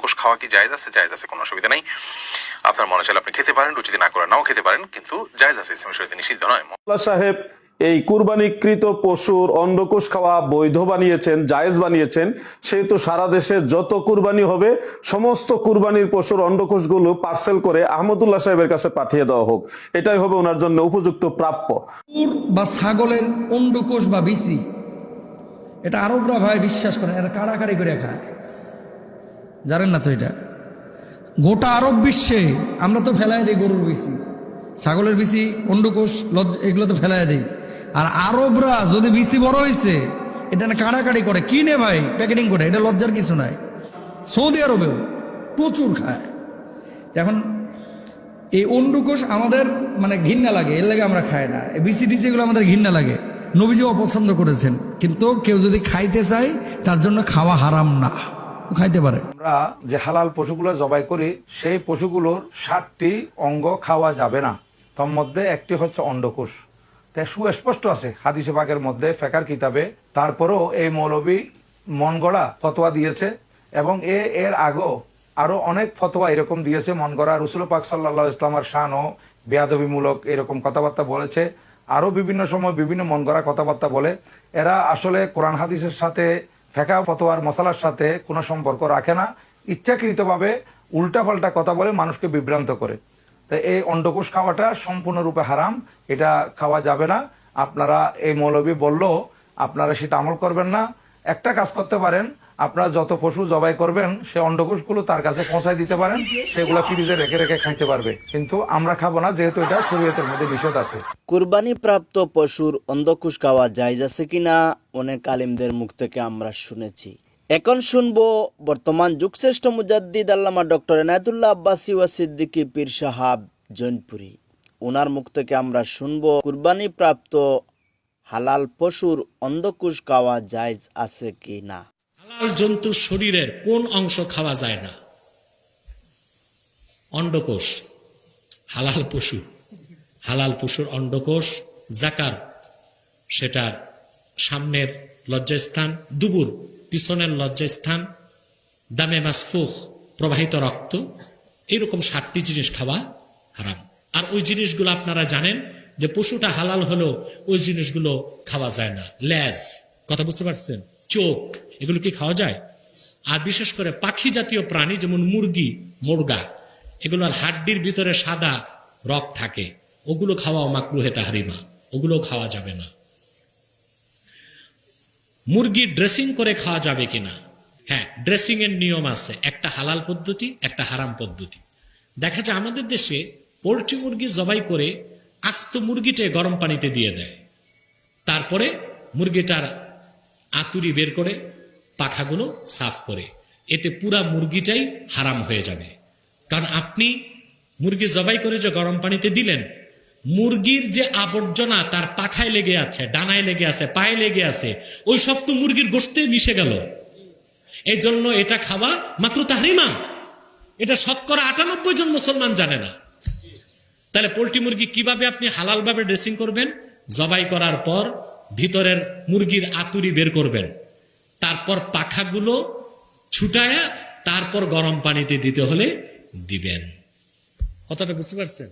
অন্ডকোষ খাওয়া কি জায়েজ আছে? জায়েজ আছে কোনো অসুবিধা নেই। আপনার মনে চাইলে আপনি খেতে পারেন রুচি না করে নাও খেতে পারেন কিন্তু জায়েজ আছে ইসলামের শরীরে নিষিদ্ধ নয়। সাহেব এই কুরবানিকৃত পশুর অন্ডকোষ খাওয়া বৈধ বানিয়েছেন জায়েজ বানিয়েছেন। সেহেতু সারা দেশে যত কুরবানি হবে সমস্ত কুরবানির পশুর অন্ডকোষগুলো পার্সেল করে আহমদুল্লাহ সাহেবের কাছে পাঠিয়ে দেওয়া হোক। এটাই হবে ওনার জন্য উপযুক্ত প্রাপ্য। কুকুর বা ছাগলের অন্ডকোষ বা বিচি এটা আরবরা ভাই বিশ্বাস করেন এরা কাড়াকাড়ি করে খায়। জানেন না তো এটা? গোটা আরব বিশ্বে আমরা তো ফেলায় দিই গরুর বিচি। ছাগলের বিচি, অন্ডকোষ, লজ্জ, এগুলো তো ফেলায় দিই। আর আরবরা যদি বিচি বড় হয়েছে এটা না কাড়াকাড়ি করে। কিনে ভাই? প্যাকেটিং করে। এটা লজ্জার কিছু নাই। সৌদি আরবেও প্রচুর খায়। এখন এই অন্ডুকোষ আমাদের মানে ঘৃণা লাগে, এর লাগে আমরা খাই না। বিসি টিসি এগুলো আমাদের ঘৃণা লাগে। নবীজি অপছন্দ করেছেন। কিন্তু কেউ যদি খাইতে চায়, তার জন্য খাওয়া হারাম না। খাইতে পারে। আমরা যে হালাল পশুগুলো জবাই করি, সেই পশুগুলোর অঙ্গ খাওয়া যাবে না। তার মধ্যে একটি হচ্ছে অন্ডকোষ। সুস্পষ্ট আছে, হাদিসে পাকের মধ্যে, ফেকার কিতাবে এই মৌলবী মন গড়া ফতোয়া দিয়েছে এবং এ, এর আগেও আরও অনেক ফতোয়া এরকম দিয়েছে মন গড়া রসুল পাক সাল্লাহ ইসলামার শান ও বেয়াদবিমূলক এরকম কথাবার্তা বলেছে। আরও বিভিন্ন সময় বিভিন্ন মন গড়া কথাবার্তা বলে। এরা আসলে কোরআন হাদিসের সাথে ফেকা ফতোয়ার মশলার সাথে কোনো সম্পর্ক রাখে না। ইচ্ছাকৃতভাবে উল্টাপাল্টা কথা বলে মানুষকে বিভ্রান্ত করে। তো এই অন্ডকোষ খাওয়াটা সম্পূর্ণরূপে হারাম, এটা খাওয়া যাবে না। আপনারা এই মৌলবী বলল, আপনারা সেটা আমল করবেন না। একটা কাজ করতে পারেন আপনারা যত পশু জবাই করবেন, সে অন্ডকোষগুলো তার কাছে পৌঁছায় দিতে পারেন, সেগুলো ফ্রিজে রেখে রেখে খাইতে পারবে। কিন্তু আমরা খাব না, যেহেতু এটা শরীয়তের মধ্যে নিষেধ আছে। কুরবানি প্রাপ্ত পশুর অন্ধকুশ খাওয়া জায়জ আছে কিনা, অনেক আলিমদের মুখ থেকে আমরা শুনেছি। এখন শুনব বর্তমান যুগশ্রেষ্ঠ মুজাদ্দিদ আল্লামা ডক্টর এনায়তুল্লাহ আব্বাসী ওয়া সিদ্দিকী পীর সাহাব জৈনপুরি। ওনার মুখ থেকে আমরা শুনব কুরবানি প্রাপ্ত হালাল পশুর অন্ধকুশ খাওয়া জায়জ আছে কি না জন্তুর শরীরের কোন অংশ খাওয়া যায় না? অন্ডকোষ, হালাল পশু। হালাল পশুর অন্ডকোষ, জাকার, সেটার সামনের লজ্জাস্থান, দুবুর, পিছনের লজ্জাস্থান, দামে মাসফুখ, প্রবাহিত রক্ত এরকম ষাটটি জিনিস খাওয়া হারাম। আর ওই জিনিসগুলো আপনারা জানেন যে পশুটা হালাল হলেও ওই জিনিসগুলো খাওয়া যায় না। ল্যাজ কথা বুঝতে পারছেন? চোখ এগুলো কি খাওয়া যায়? আর বিশেষ করে পাখি জাতীয় প্রাণী, যেমন মুরগি, মুরগা এগুলোর হাড্ডির ভিতরে সাদা রক থাকে। ওগুলো খাওয়া মাকরুহে তাহারিমা ওগুলো খাওয়া যাবে না। মুরগি ড্রেসিং করে খাওয়া যাবে কিনা? হ্যাঁ ড্রেসিং এর নিয়ম আছে। একটা হালাল পদ্ধতি, একটা হারাম পদ্ধতি। দেখা যায় আমাদের দেশে পোলট্রি মুরগি জবাই করে আস্ত মুরগিটে গরম পানিতে দিয়ে দেয়। তারপরে মুরগিটার আতুরি বের করে পাখাগুলো সাফ করে। এতে পুরা মুরগিটাই হারাম হয়ে যাবে। কারণ আপনি মুরগি জবাই করে যে গরম পানিতে দিলেন, মুরগির যে আবর্জনা তার পাখায় লেগে আছে, ডানায় লেগে আছে, পায়ে লেগে আছে, ওই সব তো মুরগির গোস্তে মিশে গেল। এই জন্য এটা খাওয়া মাত্র তাহরিমা। এটা শতকরা আটানব্বই জন মুসলমান জানে না। তাহলে পোলট্রি মুরগি কীভাবে আপনি হালালভাবে ড্রেসিং করবেন? জবাই করার পর ভিতরের মুরগির আতুরি বের করবেন। তারপর পাখাগুলো ছুটায়া তারপর গরম পানিতে দিতে হলে দিবেন। কথাটা বুঝতে পারছেন?